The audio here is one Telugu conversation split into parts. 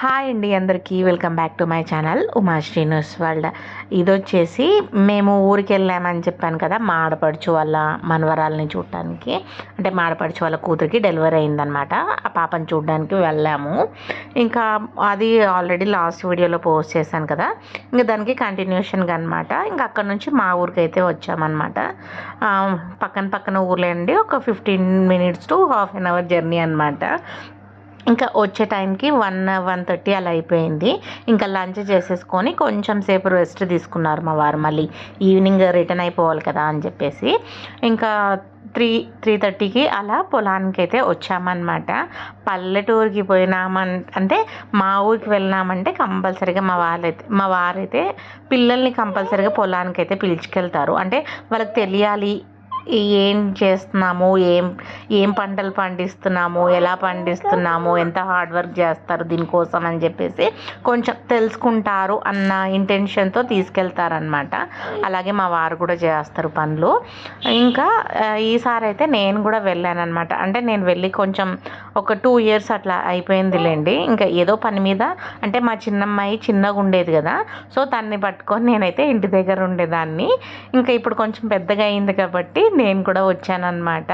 హాయ్ అండి అందరికీ. Welcome back to my channel Uma Srinivas world. ఇది వచ్చేసి మేము ఊరికి వెళ్ళామని చెప్పాను కదా మా ఆడపడుచు వాళ్ళ మనవరాలని చూడటానికి అంటే మా ఆడపడుచు వాళ్ళ కూతురికి డెలివరీ అయిందనమాట ఆ పాపని చూడడానికి వెళ్ళాము. ఇంకా అది ఆల్రెడీ లాస్ట్ వీడియోలో పోస్ట్ చేశాను కదా. ఇంకా దానికి కంటిన్యూషన్గా అనమాట ఇంకా అక్కడ నుంచి మా ఊరికి అయితే వచ్చామన్నమాట పక్కన పక్కన ఊర్లే అండి. ఒక fifteen minutes to half an hour journey అనమాట ఇంకా వచ్చే టైంకి వన్ వన్ థర్టీ అలా అయిపోయింది. ఇంకా లంచ్ చేసేసుకొని కొంచెం సేపు రెస్ట్ తీసుకున్నారు మా వారు. మళ్ళీ ఈవినింగ్ రిటర్న్ అయిపోవాలి కదా అని చెప్పేసి. ఇంకా త్రీ త్రీ థర్టీకి అలా పొలానికి అయితే వచ్చామన్నమాట. పల్లెటూరికి పోయినామన్ అంటే మా ఊరికి వెళ్ళినామంటే కంపల్సరీగా మా వాళ్ళైతే మా వారైతే పిల్లల్ని కంపల్సరీగా పొలానికి అయితే పిలుచుకెళ్తారు. అంటే వాళ్ళకి తెలియాలి ఏం చేస్తున్నాము? ఏం ఏం పంటలు పండిస్తున్నాము? ఎలా పండిస్తున్నాము? ఎంత హార్డ్ వర్క్ చేస్తారు దీనికోసం అని చెప్పేసి కొంచెం తెలుసుకుంటారు అన్న ఇంటెన్షన్తో తీసుకెళ్తారనమాట అలాగే మా వారు కూడా చేస్తారు పనులు. ఇంకా ఈసారి అయితే నేను కూడా వెళ్ళాను అనమాట అంటే నేను వెళ్ళి కొంచెం ఒక టూ ఇయర్స్ అట్లా అయిపోయిందిలేండి. ఇంకా ఏదో పని మీద అంటే మా చిన్నమ్మాయి చిన్నగా ఉండేది కదా సో తన్ని పట్టుకొని నేనైతే ఇంటి దగ్గర ఉండేదాన్ని. ఇంకా ఇప్పుడు కొంచెం పెద్దగా అయింది కాబట్టి నేను కూడా వచ్చానన్నమాట.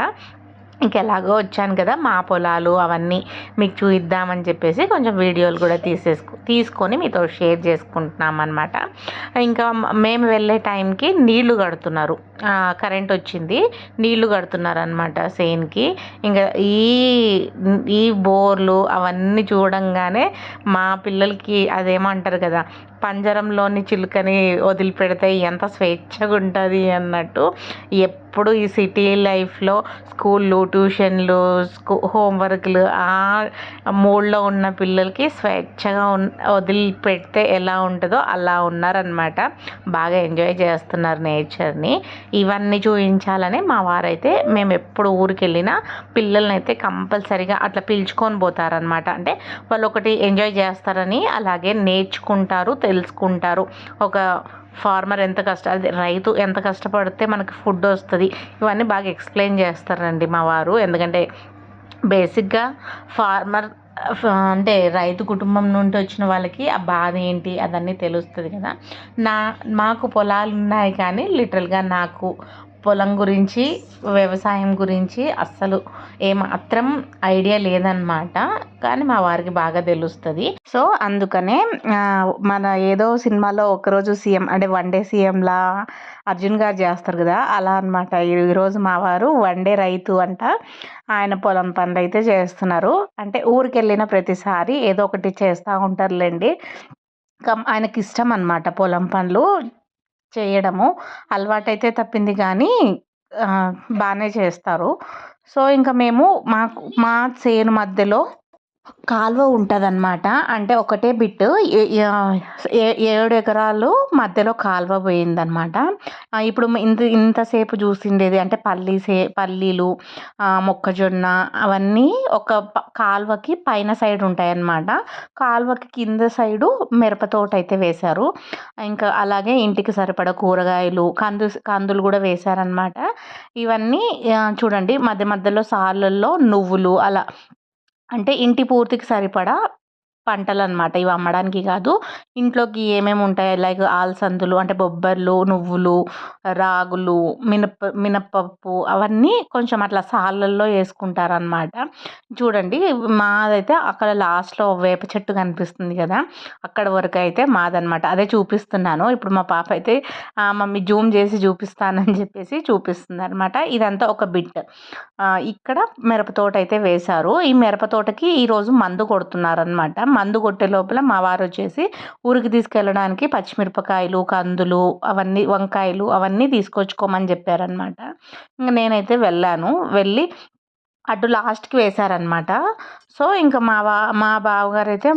ఇంకెలాగో వచ్చాను కదా మా పొలాలు అవన్నీ మీకు చూయిద్దామని చెప్పేసి కొంచెం వీడియోలు కూడా తీసేసుకు తీసుకొని మీతో షేర్ చేసుకుంటున్నాం అనమాట ఇంకా మేము వెళ్ళే టైంకి నీళ్ళు కడుతున్నారు. కరెంట్ వచ్చింది నీళ్ళు కడుతున్నారు అనమాట సేన్కి. ఇంకా ఈ ఈ బోర్లు అవన్నీ చూడంగానే మా పిల్లలకి అదేమంటారు కదా పంజరంలోని చిలుకని వదిలిపెడితే ఎంత స్వేచ్ఛగా ఉంటుంది అన్నట్టు ఎప్పుడు ఈ సిటీ లైఫ్లో స్కూళ్ళు ట్యూషన్లు స్కూ హోంవర్క్లు ఆ మూడ్లో ఉన్న పిల్లలకి స్వేచ్ఛగా ఉన్ వదిలిపెడితే ఎలా ఉంటుందో అలా ఉన్నారనమాట బాగా ఎంజాయ్ చేస్తున్నారు నేచర్ని. ఇవన్నీ చూపించాలని మా వారైతే మేము ఎప్పుడు ఊరికి వెళ్ళినా పిల్లల్ని అయితే కంపల్సరీగా అట్లా పిలుచుకొని పోతారనమాట అంటే వాళ్ళు ఒకటి ఎంజాయ్ చేస్తారని అలాగే నేర్చుకుంటారు తెలుసుకుంటారు. ఒక ఫార్మర్ ఎంత కష్ట అది రైతు ఎంత కష్టపడితే మనకి ఫుడ్ వస్తుంది. ఇవన్నీ బాగా ఎక్స్ప్లెయిన్ చేస్తారండి మా వారు. ఎందుకంటే బేసిక్గా ఫార్మర్ అంటే రైతు కుటుంబం నుండి వచ్చిన వాళ్ళకి ఆ బాధ ఏంటి అదన్నీ తెలుస్తుంది కదా. నా మాకు పొలాలు ఉన్నాయి కానీ లిటరల్గా నాకు పొలం గురించి వ్యవసాయం గురించి అస్సలు ఏమాత్రం ఐడియా లేదనమాట కానీ మా వారికి బాగా తెలుస్తుంది. సో అందుకనే మన ఏదో సినిమాలో ఒకరోజు సీఎం అంటే వన్ డే సీఎంలా అర్జున్ గారు చేస్తారు కదా అలా అనమాట ఈరోజు మా వారు వన్ డే రైతు అంట ఆయన పొలం పనులు అయితే చేస్తున్నారు. అంటే ఊరికి వెళ్ళిన ప్రతిసారి ఏదో ఒకటి చేస్తూ ఉంటారులేండి. కం ఆయనకి ఇష్టం అనమాట పొలం పనులు. చేయడము. అలవాటైతే తప్పింది కానీ బాగానే చేస్తారు. సో ఇంకా మేము మాకు మా చేను మధ్యలో కాలువ ఉంటుందన్నమాట. అంటే ఒకటే బిట్ ఏ- ఏడు ఎకరాలు మధ్యలో కాలువ పోయిందనమాట ఇప్పుడు ఇంత ఇంతసేపు చూసిండేది. అంటే పల్లి సే పల్లీలు మొక్కజొన్న అవన్నీ ఒక ప- కాలువకి పైన సైడ్ ఉంటాయన్నమాట. కాలువకి కింద సైడు మిరపతోట అయితే వేశారు. ఇంకా అలాగే ఇంటికి సరిపడ కూరగాయలు కందు కందులు కూడా వేశారనమాట ఇవన్నీ చూడండి మధ్య మధ్యలో సార్లల్లో నువ్వులు అలా అంటే ఇంటి పూర్తికి సరిపడా పంటలు అనమాట ఇవి అమ్మడానికి కాదు. ఇంట్లోకి ఏమేమి ఉంటాయి? లైక్ ఆల్సందులు అంటే బొబ్బర్లు నువ్వులు రాగులు మినప మినప్పప్పు అవన్నీ కొంచెం అట్లా సాళ్ళల్లో వేసుకుంటారనమాట చూడండి మాదైతే అక్కడ లాస్ట్లో వేప చెట్టు కనిపిస్తుంది కదా అక్కడ వరకు అయితే మాదనమాట అదే చూపిస్తున్నాను. ఇప్పుడు మా పాప అయితే మమ్మీ జూమ్ చేసి చూపిస్తానని చెప్పేసి చూపిస్తుంది అనమాట ఇదంతా ఒక బిట్. ఇక్కడ మిరపతోట అయితే వేశారు. ఈ మిరపతోటకి ఈరోజు మందు కొడుతున్నారనమాట మందు కొట్టే లోపల మా వారు వచ్చేసి ఊరికి తీసుకెళ్ళడానికి పచ్చిమిరపకాయలు కందులు అవన్నీ వంకాయలు అవన్నీ తీసుకొచ్చుకోమని చెప్పారనమాట ఇంక నేనైతే వెళ్ళాను. వెళ్ళి అటు లాస్ట్కి వేశారనమాట సో ఇంకా మా బా మా బావగారు అయితే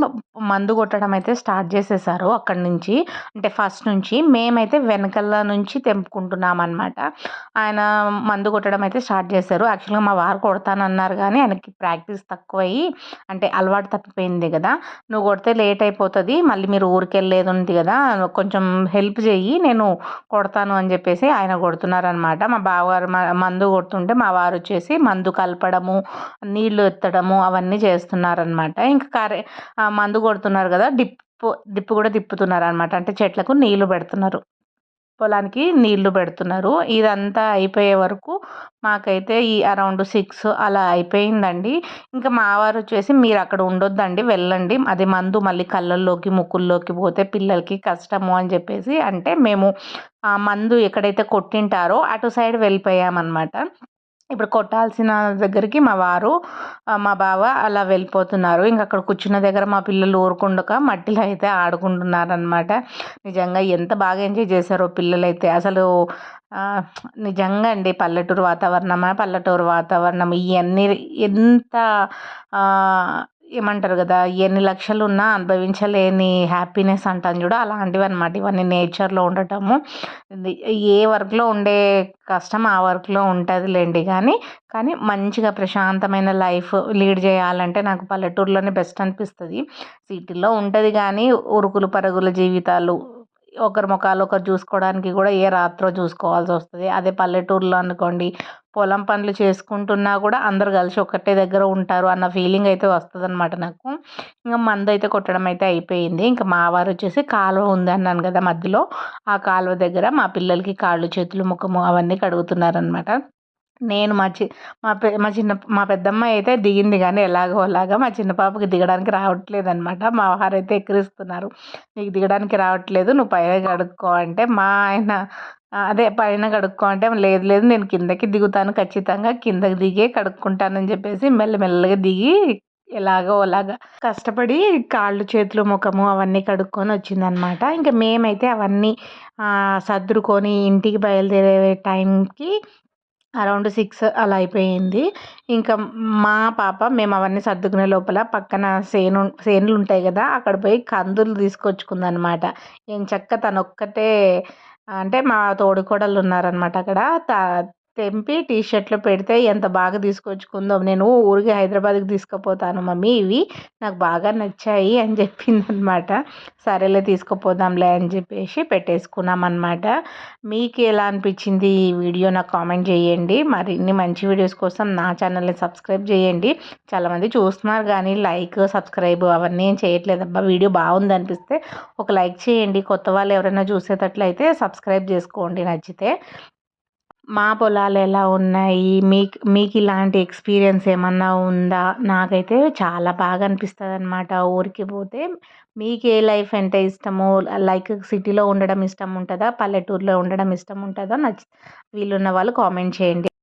మందు కొట్టడం అయితే స్టార్ట్ చేసేసారు అక్కడి నుంచి. అంటే ఫస్ట్ నుంచి మేమైతే వెనకల నుంచి తెంపుకుంటున్నాం అనమాట ఆయన మందు కొట్టడం అయితే స్టార్ట్ చేశారు. యాక్చువల్గా మా వారు కొడతానన్నారు కానీ ఆయనకి ప్రాక్టీస్ తక్కువయ్యి అంటే అలవాటు తప్పిపోయింది కదా. నువ్వు కొడితే లేట్ అయిపోతుంది మళ్ళీ మీరు ఊరికి వెళ్ళేది ఉంది కదా కొంచెం హెల్ప్ చేయి నేను కొడతాను అని చెప్పేసి ఆయన కొడుతున్నారనమాట మా బావగారు మ- మందు కొడుతుంటే మా వారు వచ్చేసి మందు కలపడం తవ్వడము నీళ్ళు ఎత్తడము అవన్నీ చేస్తున్నారనమాట ఇంకా కరే మందు కొడుతున్నారు కదా డిప్పు డిప్పు కూడా తిప్పుతున్నారు అనమాట అంటే చెట్లకు నీళ్ళు పెడుతున్నారు. పొలానికి నీళ్ళు పెడుతున్నారు. ఇదంతా అయిపోయే వరకు మాకైతే ఈ అరౌండ్ సిక్స్ అలా అయిపోయిందండి. ఇంకా మా వారు వచ్చేసి మీరు అక్కడ ఉండొద్దండి వెళ్ళండి. అది మందు మళ్ళీ కళ్ళల్లోకి ముక్కుల్లోకి పోతే పిల్లలకి కష్టము అని చెప్పేసి అంటే మేము ఆ మందు ఎక్కడైతే కొట్టింటారో అటు సైడ్ వెళ్ళిపోయామన్నమాట. ఇప్పుడు కొట్టాల్సిన దగ్గరికి మా వారు మా బావ అలా వెళ్ళిపోతున్నారు. ఇంక అక్కడ కూర్చున్న దగ్గర మా పిల్లలు ఊరుకుండక మట్టిలో అయితే ఆడుకుంటున్నారు అనమాట నిజంగా ఎంత బాగా ఎంజాయ్ చేశారో పిల్లలైతే. అసలు నిజంగా అండి పల్లెటూరు వాతావరణమా పల్లెటూరు వాతావరణం ఇవన్నీ ఎంత ఏమంటారు కదా ఎన్ని లక్షలు ఉన్నా అనుభవించలేని హ్యాపీనెస్ అంటాం చూడు అలాంటివి అనమాట ఇవన్నీ నేచర్లో ఉండటము. ఏ వర్క్లో ఉండే కష్టం ఆ వర్క్లో ఉంటుందిలేండి కానీ కానీ మంచిగా ప్రశాంతమైన లైఫ్ లీడ్ చేయాలంటే నాకు పల్లెటూరులోనే బెస్ట్ అనిపిస్తుంది. సిటీలో ఉంటుంది కానీ ఉరుకులు పరుగుల జీవితాలు ఒకరి ముఖాలు ఒకరు చూసుకోవడానికి కూడా ఏ రాత్రో చూసుకోవాల్సి వస్తుంది. అదే పల్లెటూరులో అనుకోండి పొలం పనులు చేసుకుంటున్నా కూడా అందరు కలిసి ఒకటే దగ్గర ఉంటారు అన్న ఫీలింగ్ అయితే వస్తుంది అనమాట నాకు. ఇంకా మందు అయితే కొట్టడం అయితే అయిపోయింది. ఇంకా మా వారు వచ్చేసి కాలువ ఉంది అన్నాను కదా మధ్యలో. ఆ కాలువ దగ్గర మా పిల్లలకి కాళ్ళు చేతులు ముఖము అవన్నీ కడుగుతున్నారనమాట నేను మా చి మా పె మా చిన్న మా పెద్దమ్మ అయితే దిగింది కానీ ఎలాగో అలాగా మా చిన్న పాపకి దిగడానికి రావట్లేదు అనమాట మా వారైతే ఎక్కిరిస్తున్నారు. నీకు దిగడానికి రావట్లేదు నువ్వు పైన కడుక్కో అంటే మా ఆయన అదే పైన కడుక్కో అంటే లేదు లేదు నేను కిందకి దిగుతాను ఖచ్చితంగా కిందకి దిగే కడుక్కుంటానని చెప్పేసి మెల్లమెల్లగా దిగి ఎలాగో అలాగా కష్టపడి కాళ్ళు చేతులు ముఖము అవన్నీ కడుక్కొని వచ్చిందనమాట ఇంకా మేమైతే అవన్నీ సర్దుకొని ఇంటికి బయలుదేరే టైంకి అరౌండ్ సిక్స్ అలా అయిపోయింది. ఇంకా మా పాప మేము అవన్నీ సర్దుకునే లోపల పక్కన సేను సేనులు ఉంటాయి కదా అక్కడ పోయి కందులు తీసుకొచ్చుకుందనమాట. ఏం చక్క తను ఒక్కటే అంటే మా తోడుకోడలు ఉన్నారనమాట అక్కడ. తెంపి టీ షర్ట్లో పెడితే ఎంత బాగా తీసుకొచ్చుకుందో. నేను ఊరికి హైదరాబాద్కి తీసుకుపోతాను మమ్మీ ఇవి నాకు బాగా నచ్చాయి అని చెప్పింది అనమాట సరేలే తీసుకుపోదాంలే అని చెప్పేసి పెట్టేసుకున్నాం అనమాట మీకు ఎలా అనిపించింది ఈ వీడియో నాకు కామెంట్ చేయండి. మరిన్ని మంచి వీడియోస్ కోసం నా ఛానల్ని సబ్స్క్రైబ్ చేయండి. చాలామంది చూస్తున్నారు కానీ లైక్ సబ్స్క్రైబ్ అవన్నీ ఏం చేయట్లేదు అబ్బా వీడియో బాగుంది అనిపిస్తే ఒక లైక్ చేయండి. కొత్త వాళ్ళు ఎవరైనా చూసేటట్లయితే సబ్స్క్రైబ్ చేసుకోండి నచ్చితే. మా పొలాలు ఎలా ఉన్నాయి? మీకు మీకు ఇలాంటి ఎక్స్పీరియన్స్ ఏమన్నా ఉందా? నాకైతే చాలా బాగా అనిపిస్తుంది అనమాట ఊరికి పోతే. మీకు ఏ లైఫ్ అంటే ఇష్టమో? లైక్ సిటీలో ఉండడం ఇష్టం ఉంటుందా? పల్లెటూరులో ఉండడం ఇష్టం ఉంటుందా? నచ్చి వీళ్ళున్న వాళ్ళు కామెంట్ చేయండి.